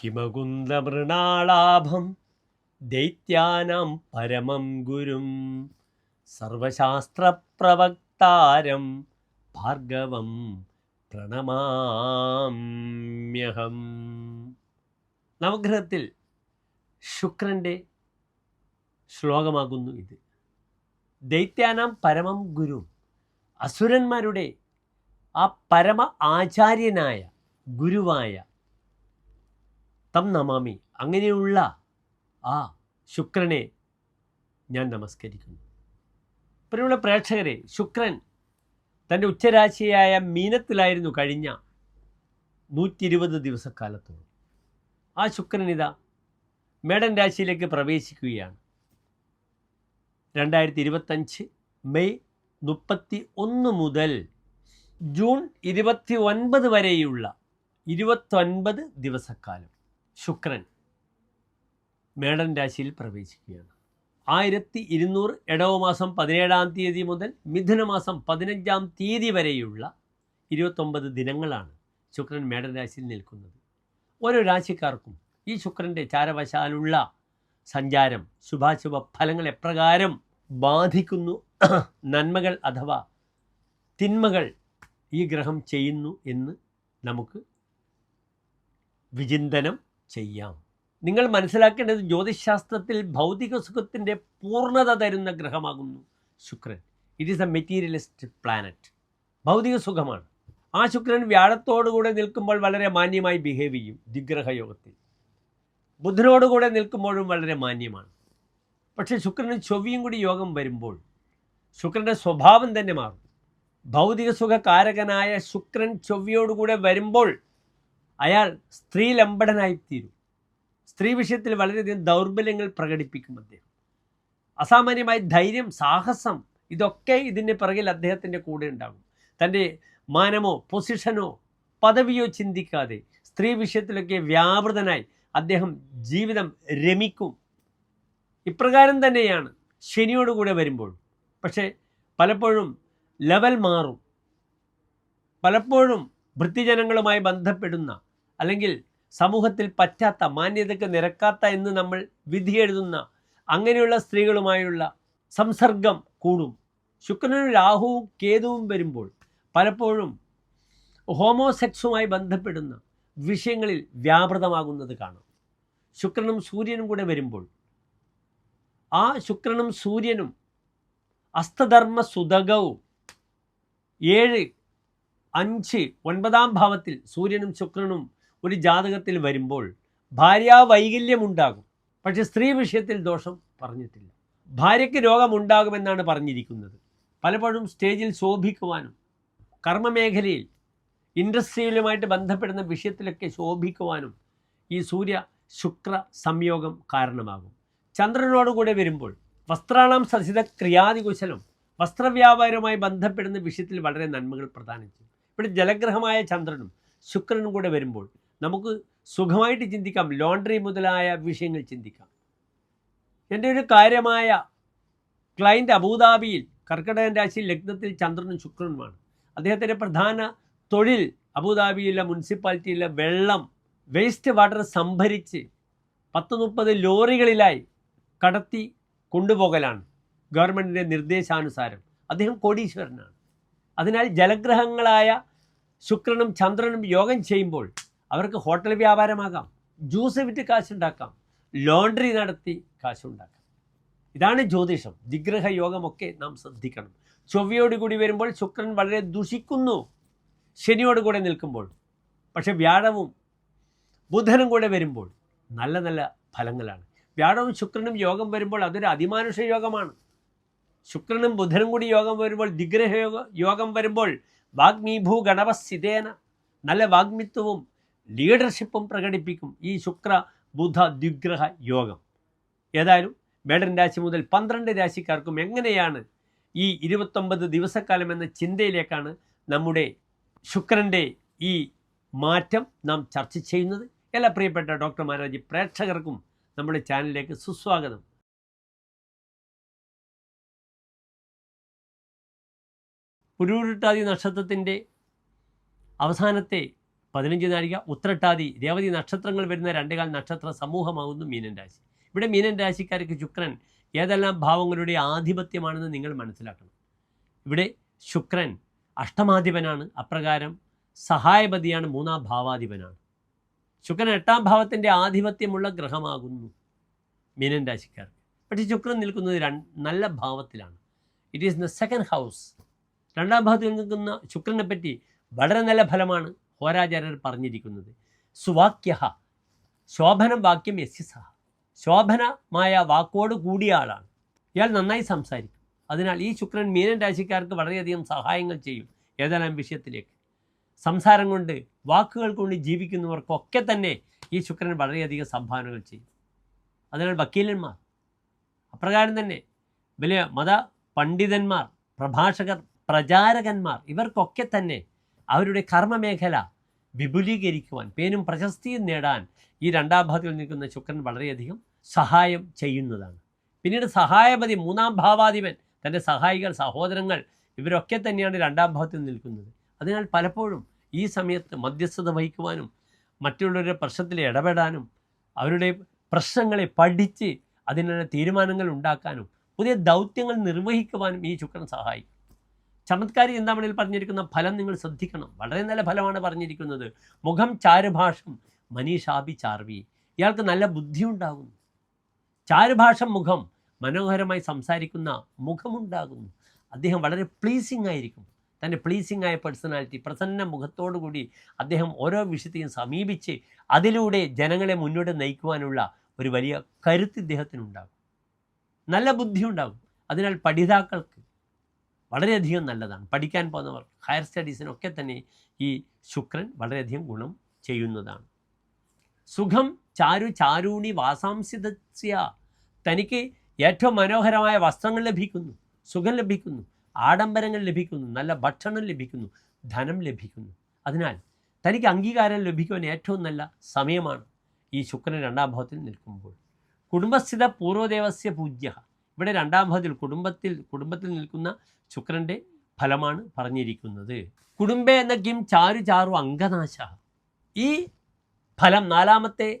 ഹിമകുന്ദമൃണാളാഭം ദൈത്യാനാം പരമം ഗുരും സർവശാസ്ത്രപ്രവക്താരം ഭാർഗവം പ്രണമാമ്യഹം. നവഗ്രഹത്തിൽ ശുക്രന്റെ ശ്ലോകമാകുന്നു ഇത്. ദൈത്യാനാം പരമം ഗുരു അസുരന്മാരുടെ ആ പരമ ആചാര്യനായ ഗുരുവായ തം നമാമി. അങ്ങനെയുള്ള ആ ശുക്രനെ ഞാൻ നമസ്കരിക്കുന്നു. പ്രിയമുള്ള പ്രേക്ഷകരെ ശുക്രൻ തന്റെ ഉച്ചരാശിയായ മീനത്തിലായിരുന്നു കഴിഞ്ഞ നൂറ്റി ഇരുപത് ദിവസക്കാലത്തോളം. ആ ശുക്രൻ ഇതാ മേടൻ രാശിയിലേക്ക് പ്രവേശിക്കുകയാണ്. രണ്ടായിരത്തി ഇരുപത്തഞ്ച് മെയ് മുപ്പത്തി ഒന്ന് മുതൽ ജൂൺ ഇരുപത്തി ഒൻപത് വരെയുള്ള ഇരുപത്തൊൻപത് ദിവസക്കാലം. ശുക്രൻ മേടൻ രാശിയിൽ പ്രവേശിക്കുകയാണ്. ആയിരത്തി ഇരുന്നൂറ് ഇടവ മാസം പതിനേഴാം തീയതി മുതൽ മിഥുന മാസം പതിനഞ്ചാം തീയതി വരെയുള്ള ഇരുപത്തൊമ്പത് ദിനങ്ങളാണ് ശുക്രൻ മേടൻ രാശിയിൽ നിൽക്കുന്നത്. ഓരോ രാശിക്കാർക്കും ഈ ശുക്രന്റെ ചാരവശാലുള്ള സഞ്ചാരം ശുഭാശുഭ ഫലങ്ങൾ എപ്രകാരം ബാധിക്കുന്നു നന്മകൾ അഥവാ തിന്മകൾ ഈ ഗ്രഹം ചെയ്യുന്നു എന്ന് നമുക്ക് വിചിന്തനം ചെയ്യാം. നിങ്ങൾ മനസ്സിലാക്കേണ്ടത് ജ്യോതിശാസ്ത്രത്തിൽ ഭൗതിക സുഖത്തിന്റെ പൂർണത തരുന്ന ഗ്രഹമാകുന്നു ശുക്രൻ. It is a materialist planet ഭൗതിക സുഖമാണ്. ആ ശുക്രൻ വ്യാഴത്തോടുകൂടെ നിൽക്കുമ്പോൾ വളരെ മാന്യമായി ബിഹേവ് ചെയ്യും ദിഗ്രഹയോഗത്തിൽ ബുധനോടുകൂടെ നിൽക്കുമ്പോഴും വളരെ മാന്യമാണ്. പക്ഷേ ശുക്രന് ചൊവ്വയും കൂടി യോഗം വരുമ്പോൾ ശുക്രന്റെ സ്വഭാവം തന്നെ മാറും. ഭൗതിക സുഖകാരകനായ ശുക്രൻ ചൊവ്വയോടുകൂടെ വരുമ്പോൾ അയാൾ സ്ത്രീ ലംബടനായിത്തീരും സ്ത്രീ വിഷയത്തിൽ വളരെയധികം ദൗർബല്യങ്ങൾ പ്രകടിപ്പിക്കും അദ്ദേഹം. അസാമാന്യമായ ധൈര്യം സാഹസം ഇതൊക്കെ ഇതിന്റെ പിറകിൽ അദ്ദേഹത്തിന്റെ കൂടെ ഉണ്ടാകും. തന്റെ മാനമോ പൊസിഷനോ പദവിയോ ചിന്തിക്കാതെ സ്ത്രീ വിഷയത്തിലൊക്കെ വ്യാപൃതനായി അദ്ദേഹം ജീവിതം രമിക്കും. ഇപ്രകാരം തന്നെയാണ് ശനിയോടുകൂടെ വരുമ്പോൾ. പക്ഷേ പലപ്പോഴും ലെവൽ മാറും. പലപ്പോഴും വൃത്തിജനങ്ങളുമായി ബന്ധപ്പെടുന്ന അല്ലെങ്കിൽ സമൂഹത്തിൽ പറ്റാത്ത മാന്യതയ്ക്ക് നിരക്കാത്ത എന്ന് നമ്മൾ വിധി എഴുതുന്ന അങ്ങനെയുള്ള സ്ത്രീകളുമായുള്ള സംസർഗം കൂടും. ശുക്രനും രാഹുവും കേതുവും വരുമ്പോൾ പലപ്പോഴും ഹോമോസെക്സുമായി ബന്ധപ്പെടുന്ന വിഷയങ്ങളിൽ വ്യാപൃതമാകുന്നത് കാണാം. ശുക്രനും സൂര്യനും കൂടെ വരുമ്പോൾ ആ ശുക്രനും സൂര്യനും അസ്തധർമ്മ സുതകവും ഏഴ് അഞ്ച് ഒൻപതാം ഭാവത്തിൽ സൂര്യനും ശുക്രനും ഒരു ജാതകത്തിൽ വരുമ്പോൾ ഭാര്യാ വൈകല്യമുണ്ടാകും. പക്ഷെ സ്ത്രീ വിഷയത്തിൽ ദോഷം പറഞ്ഞിട്ടില്ല. ഭാര്യയ്ക്ക് രോഗമുണ്ടാകുമെന്നാണ് പറഞ്ഞിരിക്കുന്നത്. പലപ്പോഴും സ്റ്റേജിൽ ശോഭിക്കുവാനും കർമ്മമേഖലയിൽ ഇൻഡസ്ട്രിയിലുമായിട്ട് ബന്ധപ്പെടുന്ന വിഷയത്തിലൊക്കെ ശോഭിക്കുവാനും ഈ സൂര്യ ശുക്ര സംയോഗം കാരണമാകും. ചന്ദ്രനോടുകൂടെ വരുമ്പോൾ വസ്ത്രാണം സസിത ക്രിയാതികുശലം വസ്ത്രവ്യാപാരവുമായി ബന്ധപ്പെടുന്ന വിഷയത്തിൽ വളരെ നന്മകൾ പ്രദാനം ചെയ്യും. ഇവിടെ ജലഗ്രഹമായ ചന്ദ്രനും ശുക്രനും കൂടെ വരുമ്പോൾ നമുക്ക് സുഖമായിട്ട് ചിന്തിക്കാം. ലോണ്ടറി മുതലായ വിഷയങ്ങൾ ചിന്തിക്കാം. എന്റെ ഒരു കാര്യമായ ക്ലൈന്റ് അബുദാബിയിൽ കർക്കിടകൻ രാശി ലഗ്നത്തിൽ ചന്ദ്രനും ശുക്രനുമാണ്. അദ്ദേഹത്തിന്റെ പ്രധാന തൊഴിൽ അബുദാബിയിലെ മുനിസിപ്പാലിറ്റിയിലെ വെള്ളം വേസ്റ്റ് വാട്ടർ സംഭരിച്ച് പത്ത് മുപ്പത് ലോറികളിലായി കടത്തി കൊണ്ടുപോകലാണ്. ഗവൺമെന്റിന്റെ നിർദ്ദേശാനുസാരം. അദ്ദേഹം കോടീശ്വരനാണ്. അതിനാൽ ജലഗ്രഹങ്ങളായ ശുക്രനും ചന്ദ്രനും യോഗം ചെയ്യുമ്പോൾ അവർക്ക് ഹോട്ടൽ വ്യാപാരമാകാം ജ്യൂസ് വിറ്റ് കാശുണ്ടാക്കാം ലോണ്ടറി നടത്തി കാശുണ്ടാക്കാം. ഇതാണ് ജ്യോതിഷം. ദിഗ്രഹ യോഗമൊക്കെ നാം ശ്രദ്ധിക്കണം. ചൊവ്വയോട് കൂടി വരുമ്പോൾ ശുക്രൻ വളരെ ദുഷിക്കുന്നു. ശനിയോട് കൂടെ നിൽക്കുമ്പോൾ പക്ഷെ വ്യാഴവും ബുധനും കൂടെ വരുമ്പോൾ നല്ല നല്ല ഫലങ്ങളാണ്. വ്യാഴവും ശുക്രനും യോഗം വരുമ്പോൾ അതൊരു അതിമാനുഷ യോഗമാണ്. ശുക്രനും ബുധനും കൂടി യോഗം വരുമ്പോൾ ദിഗ്രഹ യോഗ വരുമ്പോൾ വാഗ്മീഭൂ ഗണപസ്ഥിതേന നല്ല വാഗ്മിത്വവും ലീഡർഷിപ്പും പ്രകടിപ്പിക്കും ഈ ശുക്ര ബുധ ദ്വിഗ്രഹ യോഗം. ഏതായാലും മേടൻ രാശി മുതൽ പന്ത്രണ്ട് രാശിക്കാർക്കും എങ്ങനെയാണ് ഈ ഇരുപത്തൊമ്പത് ദിവസക്കാലം എന്ന ചിന്തയിലേക്കാണ് നമ്മുടെ ശുക്രന്റെ ഈ മാറ്റം നാം ചർച്ച ചെയ്യുന്നത്. എല്ലാ പ്രിയപ്പെട്ട ഡോക്ടർ മാരാജി പ്രേക്ഷകർക്കും നമ്മുടെ ചാനലിലേക്ക് സുസ്വാഗതം. പുരൂരുട്ടാതി നക്ഷത്രത്തിന്റെ അവസാനത്തെ പതിനഞ്ച് നാഴിക ഉത്രട്ടാതി രേവതി നക്ഷത്രങ്ങൾ വരുന്ന രണ്ടേകാൽ നക്ഷത്ര സമൂഹമാകുന്നു മീനൻ രാശി. ഇവിടെ മീനൻ രാശിക്കാർക്ക് ശുക്രൻ ഏതെല്ലാം ഭാവങ്ങളുടെ ആധിപത്യമാണെന്ന് നിങ്ങൾ മനസ്സിലാക്കണം. ഇവിടെ ശുക്രൻ അഷ്ടമാധിപനാണ്. അപ്രകാരം സഹായപതിയാണ് മൂന്നാം ഭാവാധിപനാണ്. ശുക്രൻ എട്ടാം ഭാവത്തിന്റെ ആധിപത്യമുള്ള ഗ്രഹമാകുന്നു മീനൻ രാശിക്കാർ പക്ഷേ ശുക്രൻ നിൽക്കുന്നത് നല്ല ഭാവത്തിലാണ്. It is the second house രണ്ടാം ഭാവത്തിൽ നിൽക്കുന്ന ശുക്രനെ പറ്റി വളരെ നല്ല ഫലമാണ്. ഹോരാചാര്യർ പറഞ്ഞിരിക്കുന്നത്. സുവാക്യ ശോഭനം വാക്യം യസ്യ സഹ ശോഭനമായ വാക്കോട് കൂടിയ ആളാണ്. ഇയാൾ നന്നായി സംസാരിക്കും. അതിനാൽ ഈ ശുക്രൻ മീനൻ രാശിക്കാർക്ക് വളരെയധികം സഹായങ്ങൾ ചെയ്യും ഏതെല്ലാം വിഷയത്തിലേക്ക്. സംസാരം കൊണ്ട് വാക്കുകൾ കൊണ്ട് ജീവിക്കുന്നവർക്കൊക്കെ തന്നെ ഈ ശുക്രൻ വളരെയധികം സംഭാവനകൾ ചെയ്യും. അതിനാൽ വക്കീലന്മാർ അപ്രകാരം തന്നെ വലിയ മത പണ്ഡിതന്മാർ പ്രഭാഷകർ പ്രചാരകന്മാർ ഇവർക്കൊക്കെ തന്നെ അവരുടെ കർമ്മമേഖല വിപുലീകരിക്കുവാൻ പേനും പ്രശസ്തിയും നേടാൻ ഈ രണ്ടാം ഭാഗത്തിൽ നിൽക്കുന്ന ശുക്രൻ വളരെയധികം സഹായം ചെയ്യുന്നതാണ്. പിന്നീട് സഹായപതി മൂന്നാം ഭാവാധിപൻ തന്റെ സഹായികൾ സഹോദരങ്ങൾ ഇവരൊക്കെ തന്നെയാണ് രണ്ടാം ഭാഗത്തിൽ നിൽക്കുന്നത്. അതിനാൽ പലപ്പോഴും ഈ സമയത്ത് മധ്യസ്ഥത വഹിക്കുവാനും മറ്റുള്ളവരുടെ പ്രശ്നത്തിൽ ഇടപെടാനും അവരുടെ പ്രശ്നങ്ങളെ പഠിച്ച് അതിനുള്ള തീരുമാനങ്ങൾ ഉണ്ടാക്കാനും പുതിയ ദൗത്യങ്ങൾ നിർവഹിക്കുവാനും ഈ ശുക്രൻ സഹായിക്കും. ചമത്കാരി ചിന്താമണിയിൽ പറഞ്ഞിരിക്കുന്ന ഫലം നിങ്ങൾ ശ്രദ്ധിക്കണം. വളരെ നല്ല ഫലമാണ് പറഞ്ഞിരിക്കുന്നത്. മുഖം ചാരുഭാഷം മനീഷാബി ചാർവി. ഇയാൾക്ക് നല്ല ബുദ്ധി ഉണ്ടാകുന്നു ചാരുഭാഷം മുഖം മനോഹരമായി സംസാരിക്കുന്ന മുഖമുണ്ടാകുന്നു. അദ്ദേഹം വളരെ പ്ലീസിംഗ് ആയിരിക്കും. തന്റെ പ്ലീസിംഗ് ആയ പേഴ്സണാലിറ്റി പ്രസന്ന മുഖത്തോടു കൂടി അദ്ദേഹം ഓരോ വിഷയത്തെയും സമീപിച്ച് അതിലൂടെ ജനങ്ങളെ മുന്നോട്ട് നയിക്കുവാനുള്ള ഒരു വലിയ കരുത്ത് ഇദ്ദേഹത്തിനുണ്ടാകും. നല്ല ബുദ്ധി ഉണ്ടാകും അതിനാൽ പഠിതാക്കൾക്ക് വളരെയധികം നല്ലതാണ്. പഠിക്കാൻ പോകുന്നവർ ഹയർ സ്റ്റഡീസിനൊക്കെ തന്നെ ഈ ശുക്രൻ വളരെയധികം ഗുണം ചെയ്യുന്നതാണ്. സുഖം ചാരു ചാരൂണി വാസാംസിതസ്യ. തനിക്ക് ഏറ്റവും മനോഹരമായ വസ്ത്രങ്ങൾ ലഭിക്കുന്നു. സുഖം ലഭിക്കുന്നു. ആഡംബരങ്ങൾ ലഭിക്കുന്നു. നല്ല ഭക്ഷണം ലഭിക്കുന്നു. ധനം ലഭിക്കുന്നു. അതിനാൽ തനിക്ക് അംഗീകാരം ലഭിക്കുവാൻ ഏറ്റവും നല്ല സമയമാണ് ഈ ശുക്രൻ രണ്ടാം ഭാവത്തിൽ നിൽക്കുമ്പോൾ. കുടുംബസ്ഥിത പൂർവദേവസ്യ പൂജ്യ. ഇവിടെ രണ്ടാം ഭാവത്തിൽ കുടുംബത്തിൽ കുടുംബത്തിൽ നിൽക്കുന്ന ശുക്രന്റെ ഫലമാണ് പറഞ്ഞിരിക്കുന്നത്. കുടുംബേ എന്ന കിം ചാരു ചാറു അംഗനാശ. ഈ ഫലം നാലാമത്തെ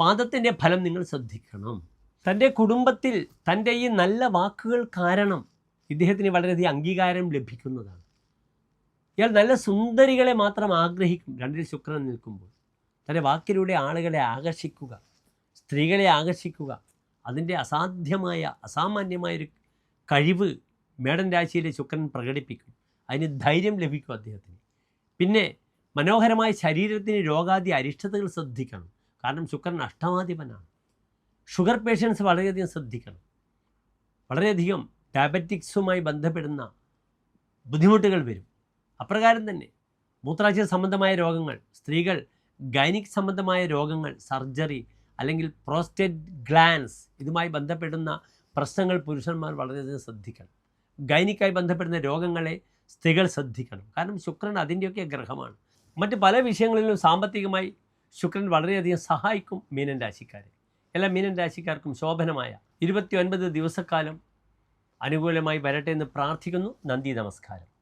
പാദത്തിന്റെ ഫലം നിങ്ങൾ ശ്രദ്ധിക്കണം. തന്റെ കുടുംബത്തിൽ തന്റെ ഈ നല്ല വാക്കുകൾ കാരണം ഇദ്ദേഹത്തിന് വളരെയധികം അംഗീകാരം ലഭിക്കുന്നതാണ്. ഇയാൾ നല്ല സുന്ദരികളെ മാത്രം ആഗ്രഹിക്കും. രണ്ടിൽ ശുക്രൻ നിൽക്കുമ്പോൾ തന്റെ വാക്കിലൂടെ ആളുകളെ ആകർഷിക്കുക സ്ത്രീകളെ ആകർഷിക്കുക അതിന്റെ അസാധ്യമായ അസാമാന്യമായൊരു കഴിവ് മേടൻ രാശിയിലെ ശുക്രൻ പ്രകടിപ്പിക്കും. അതിന് ധൈര്യം ലഭിക്കും അദ്ദേഹത്തിന്. പിന്നെ മനോഹരമായ ശരീരത്തിന് രോഗാദി അരിഷ്ടതകൾ ശ്രദ്ധിക്കണം. കാരണം ശുക്രൻ അഷ്ടമാധിപനാണ്. ഷുഗർ പേഷ്യൻസ് വളരെയധികം ശ്രദ്ധിക്കണം. വളരെയധികം ഡയബറ്റിക്സുമായി ബന്ധപ്പെടുന്ന ബുദ്ധിമുട്ടുകൾ വരും. അപ്രകാരം തന്നെ മൂത്രാശയ സംബന്ധമായ രോഗങ്ങൾ സ്ത്രീകൾ ഗൈനിക് സംബന്ധമായ രോഗങ്ങൾ സർജറി അല്ലെങ്കിൽ പ്രോസ്റ്റേറ്റ് ഗ്ലാൻസ് ഇതുമായി ബന്ധപ്പെടുന്ന പ്രശ്നങ്ങൾ പുരുഷന്മാർ വളരെയധികം ശ്രദ്ധിക്കണം. ഗൈനിക്കായി ബന്ധപ്പെടുന്ന രോഗങ്ങളെ സ്ത്രീകൾ ശ്രദ്ധിക്കണം. കാരണം ശുക്രൻ അതിന്റെയൊക്കെ ഗ്രഹമാണ്. മറ്റ് പല വിഷയങ്ങളിലും സാമ്പത്തികമായി ശുക്രൻ വളരെയധികം സഹായിക്കും മീനൻ രാശിക്കാരെ. എല്ലാ മീനൻ രാശിക്കാർക്കും ശോഭനമായ ഇരുപത്തി ഒൻപത് ദിവസക്കാലം അനുകൂലമായി വരട്ടെ എന്ന് പ്രാർത്ഥിക്കുന്നു. നന്ദി നമസ്കാരം.